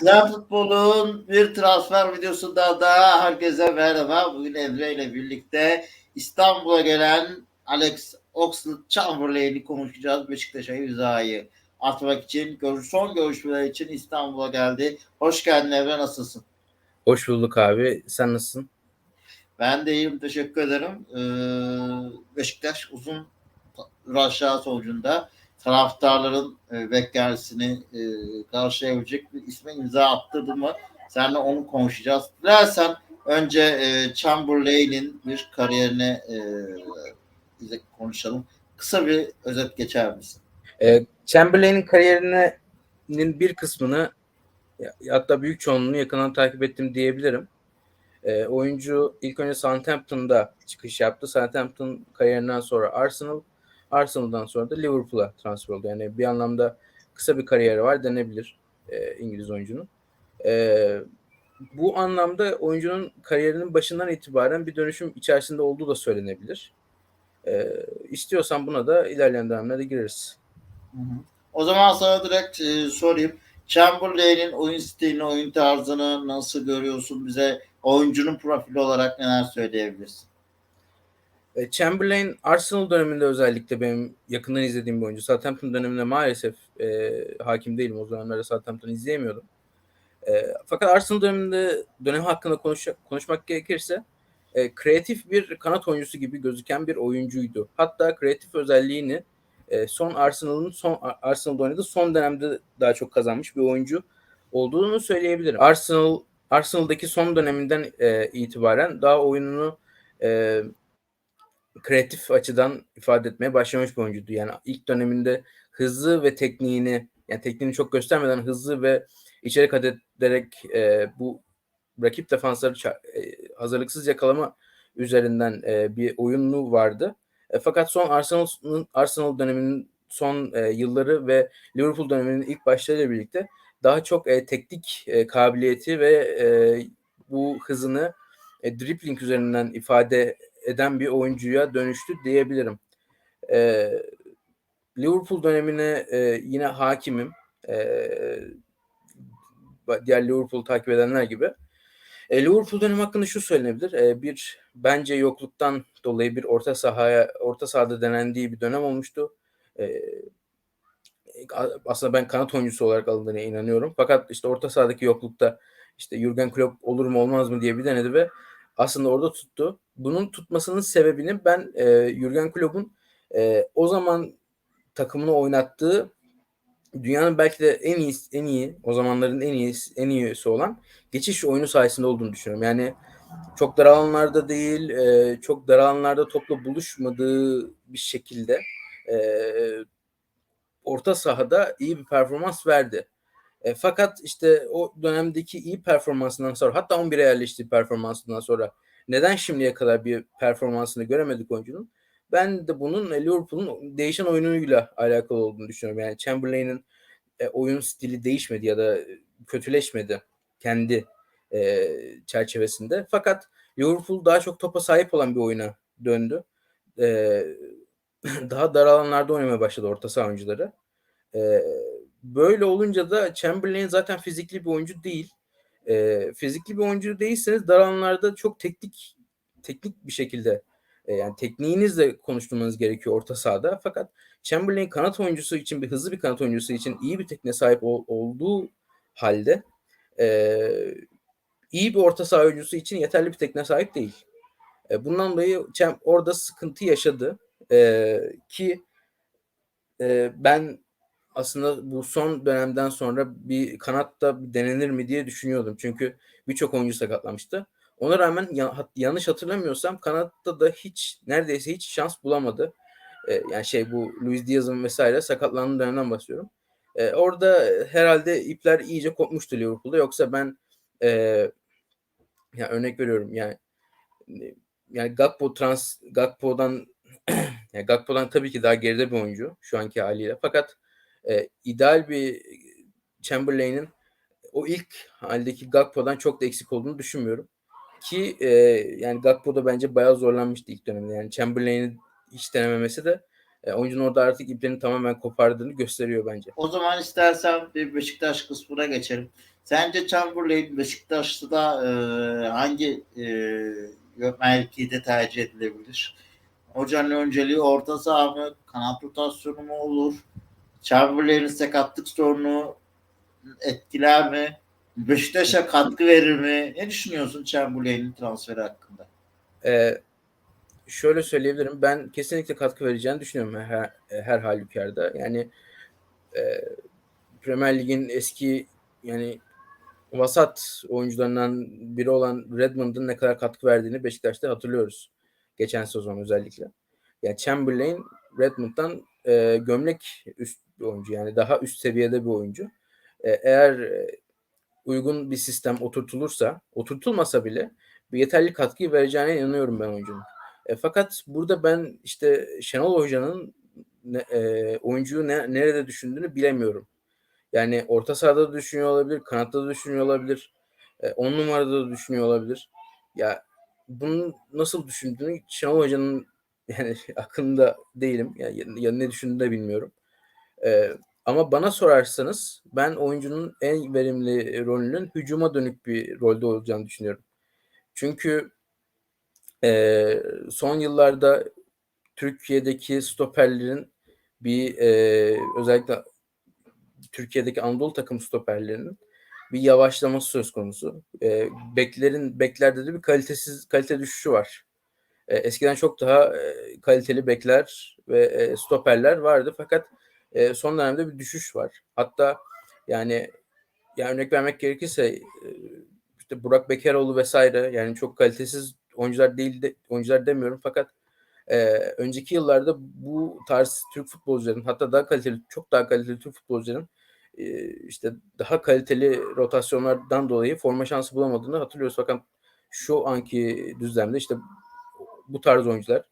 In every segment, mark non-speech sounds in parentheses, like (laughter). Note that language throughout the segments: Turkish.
Güzel Futbol'un bir transfer videosunda da herkese merhaba. Bugün Emre ile birlikte İstanbul'a gelen Alex Oxlade-Chamberlain'i konuşacağız. Beşiktaş'a imzayı atmak için, son görüşmeler için İstanbul'a geldi. Hoş geldin Emre, nasılsın? Hoş bulduk abi. Sen nasılsın? Ben de iyiyim, teşekkür ederim. Ee, Beşiktaş uzun aşağı sonucunda taraftarların e, beklentisini e, karşılayabilecek bir isme imza attırdı mı? Seninle onu konuşacağız. Dilersen önce e, Chamberlain'in bir kariyerine e, konuşalım. Kısa bir özet geçer misin? E, Chamberlain'in kariyerinin bir kısmını hatta büyük çoğunluğunu yakından takip ettim diyebilirim. E, oyuncu ilk önce Southampton'da çıkış yaptı. Southampton kariyerinden sonra Arsenal, Arsenal'dan sonra da Liverpool'a transfer oldu. Yani bir anlamda kısa bir kariyeri var denebilir e, İngiliz oyuncunun. E, bu anlamda oyuncunun kariyerinin başından itibaren bir dönüşüm içerisinde olduğu da söylenebilir. E, istiyorsan buna da ilerleyen dönemlerde gireriz. Hı hı. O zaman sana direkt e, sorayım. Chamberlain'in oyun stilini, oyun tarzını nasıl görüyorsun? Bize oyuncunun profili olarak neler söyleyebilirsin? E, Chamberlain Arsenal döneminde özellikle benim yakından izlediğim bir oyuncu. Southampton döneminde maalesef e, hakim değilim. O dönemlerde Southampton izleyemiyordum. E, fakat Arsenal döneminde dönem hakkında konuş, konuşmak gerekirse e, kreatif bir kanat oyuncusu gibi gözüken bir oyuncuydu. Hatta kreatif özelliğini e, son Arsenal'ın son Arsenal'da oynadığı son dönemde daha çok kazanmış bir oyuncu olduğunu söyleyebilirim. Arsenal Arsenal'daki son döneminden e, itibaren daha oyununu e, kreatif açıdan ifade etmeye başlamış bir oyuncuydu. Yani ilk döneminde hızlı ve tekniğini yani tekniğini çok göstermeden hızlı ve içeri kat ederek e, bu rakip defansları e, hazırlıksız yakalama üzerinden e, bir oyunu vardı. E, fakat son Arsenal'ın Arsenal döneminin son e, yılları ve Liverpool döneminin ilk başlarıyla birlikte daha çok e, teknik e, kabiliyeti ve e, bu hızını e, dribbling üzerinden ifade eden bir oyuncuya dönüştü diyebilirim. E, Liverpool dönemine e, yine hakimim. E, diğer Liverpool takip edenler gibi. E, Liverpool dönemi hakkında şu söylenebilir. E, bir bence yokluktan dolayı bir orta sahaya orta sahada denendiği bir dönem olmuştu. E, aslında ben kanat oyuncusu olarak alındığına inanıyorum. Fakat işte orta sahadaki yoklukta işte Jurgen Klopp olur mu olmaz mı diye bir denedi ve aslında orada tuttu. Bunun tutmasının sebebini ben e, Jurgen Klopp'un e, o zaman takımını oynattığı dünyanın belki de en iyi en iyi o zamanların en iyi en iyisi olan geçiş oyunu sayesinde olduğunu düşünüyorum. Yani çok dar alanlarda değil, e, çok dar alanlarda topla buluşmadığı bir şekilde e, orta sahada iyi bir performans verdi. E, fakat işte o dönemdeki iyi performansından sonra hatta 11'e yerleştiği performansından sonra neden şimdiye kadar bir performansını göremedik oyuncunun? Ben de bunun Liverpool'un değişen oyunuyla alakalı olduğunu düşünüyorum. Yani Chamberlain'in e, oyun stili değişmedi ya da kötüleşmedi kendi e, çerçevesinde. Fakat Liverpool daha çok topa sahip olan bir oyuna döndü. E, (laughs) daha dar alanlarda oynamaya başladı orta saha oyuncuları. E, böyle olunca da Chamberlain zaten fizikli bir oyuncu değil. E, fizikli bir oyuncu değilseniz dar alanlarda çok teknik teknik bir şekilde e, yani tekniğinizle konuşturmanız gerekiyor orta sahada. Fakat Chamberlain kanat oyuncusu için bir hızlı bir kanat oyuncusu için iyi bir tekniğe sahip ol, olduğu halde e, iyi bir orta saha oyuncusu için yeterli bir tekniğe sahip değil. E, bundan dolayı Cem orada sıkıntı yaşadı e, ki e, ben aslında bu son dönemden sonra bir kanatta denenir mi diye düşünüyordum. Çünkü birçok oyuncu sakatlamıştı. Ona rağmen yanlış hatırlamıyorsam kanatta da hiç neredeyse hiç şans bulamadı. Ee, yani şey bu Luis Diaz'ın vesaire sakatlandığı dönemden bahsediyorum. Ee, orada herhalde ipler iyice kopmuştu Liverpool'da. Yoksa ben e, yani örnek veriyorum yani yani Gakpo trans Gakpo'dan (clears throat) yani Gakpo'dan tabii ki daha geride bir oyuncu şu anki haliyle. Fakat e, ideal bir Chamberlain'in o ilk haldeki Gakpo'dan çok da eksik olduğunu düşünmüyorum. Ki e, yani Gakpo da bence bayağı zorlanmıştı ilk dönemde. Yani Chamberlain'i hiç denememesi de E, oyuncunun orada artık iplerini tamamen kopardığını gösteriyor bence. O zaman istersen bir Beşiktaş kısmına geçelim. Sence Chamberlain Beşiktaş'ta e, hangi e, mevkide tercih edilebilir? Hocanın önceliği orta saha mı, kanat rotasyonu mu olur? Chamberlain'in sakatlık sorunu etkiler mi? Beşiktaş'a katkı verir mi? Ne düşünüyorsun Chamberlain'in transferi hakkında? E, şöyle söyleyebilirim. Ben kesinlikle katkı vereceğini düşünüyorum her, her halükarda. Yani e, Premier Lig'in eski yani vasat oyuncularından biri olan Redmond'un ne kadar katkı verdiğini Beşiktaş'ta hatırlıyoruz. Geçen sezon özellikle. Yani Chamberlain Redmond'dan e, gömlek üst bir oyuncu. Yani daha üst seviyede bir oyuncu. E, eğer e, uygun bir sistem oturtulursa, oturtulmasa bile bir yeterli katkıyı vereceğine inanıyorum ben oyuncunun. E, fakat burada ben işte Şenol Hoca'nın e, oyuncuyu ne, nerede düşündüğünü bilemiyorum. Yani orta sahada da düşünüyor olabilir, kanatta da düşünüyor olabilir, 10 e, numarada da düşünüyor olabilir. Ya bunu nasıl düşündüğünü Şenol Hoca'nın yani (laughs) aklında değilim. Yani, ya ne düşündüğünü de bilmiyorum. E, ama bana sorarsanız ben oyuncunun en verimli rolünün hücuma dönük bir rolde olacağını düşünüyorum. Çünkü e, son yıllarda Türkiye'deki stoperlerin bir e, özellikle Türkiye'deki Anadolu takım stoperlerinin bir yavaşlaması söz konusu. E, beklerin beklerde de bir kalitesiz kalite düşüşü var. E, eskiden çok daha e, kaliteli bekler ve e, stoperler vardı fakat e, son dönemde bir düşüş var. Hatta yani yani örnek vermek gerekirse e, işte Burak Bekeroğlu vesaire yani çok kalitesiz oyuncular değil de oyuncular demiyorum fakat e, önceki yıllarda bu tarz Türk futbolcuların hatta daha kaliteli çok daha kaliteli Türk futbolcuların işte daha kaliteli rotasyonlardan dolayı forma şansı bulamadığını hatırlıyoruz fakat şu anki düzlemde işte bu tarz oyuncular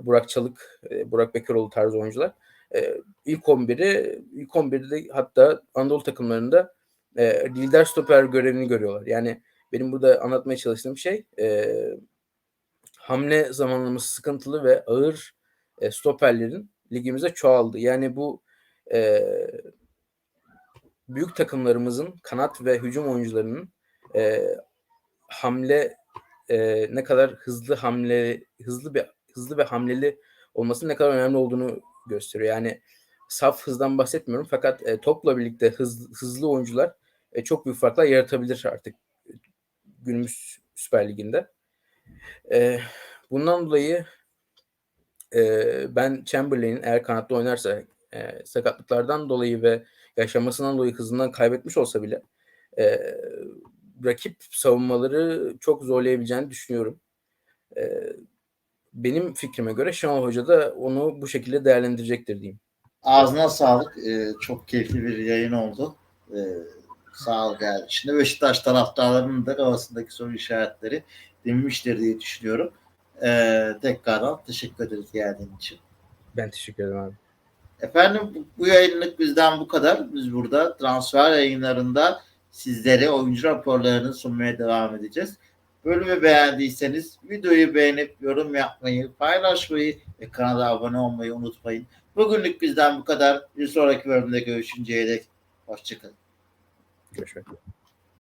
Burak Çalık, Burak Bekeroğlu tarz oyuncular e, ilk 11'i ilk 11'de hatta Anadolu takımlarında e, lider stoper görevini görüyorlar. Yani benim burada anlatmaya çalıştığım şey e, hamle zamanlaması sıkıntılı ve ağır e, stoperlerin ligimize çoğaldı. Yani bu büyük takımlarımızın kanat ve hücum oyuncularının hamle e, ne kadar hızlı hamle hızlı bir hızlı ve hamleli olması ne kadar önemli olduğunu gösteriyor. Yani saf hızdan bahsetmiyorum fakat e, topla birlikte hız, hızlı oyuncular e, çok büyük farklar yaratabilir artık günümüz Süper Ligi'nde. E, bundan dolayı e, ben Chamberlain'in eğer kanatta oynarsa e, sakatlıklardan dolayı ve yaşamasından dolayı hızından kaybetmiş olsa bile e, rakip savunmaları çok zorlayabileceğini düşünüyorum. E, benim fikrime göre Şenol Hoca da onu bu şekilde değerlendirecektir diyeyim. Ağzına sağlık. Ee, çok keyifli bir yayın oldu. Ee, sağ ol geldi. Şimdi Beşiktaş taraftarlarının da arasındaki soru işaretleri dinmiştir diye düşünüyorum. Ee, tekrardan teşekkür ederiz geldiğin için. Ben teşekkür ederim abi. Efendim bu yayınlık bizden bu kadar. Biz burada transfer yayınlarında sizlere oyuncu raporlarını sunmaya devam edeceğiz. Bölümü beğendiyseniz videoyu beğenip yorum yapmayı, paylaşmayı ve kanala abone olmayı unutmayın. Bugünlük bizden bu kadar. Bir sonraki bölümde görüşünceye dek hoşçakalın. Görüşmek üzere.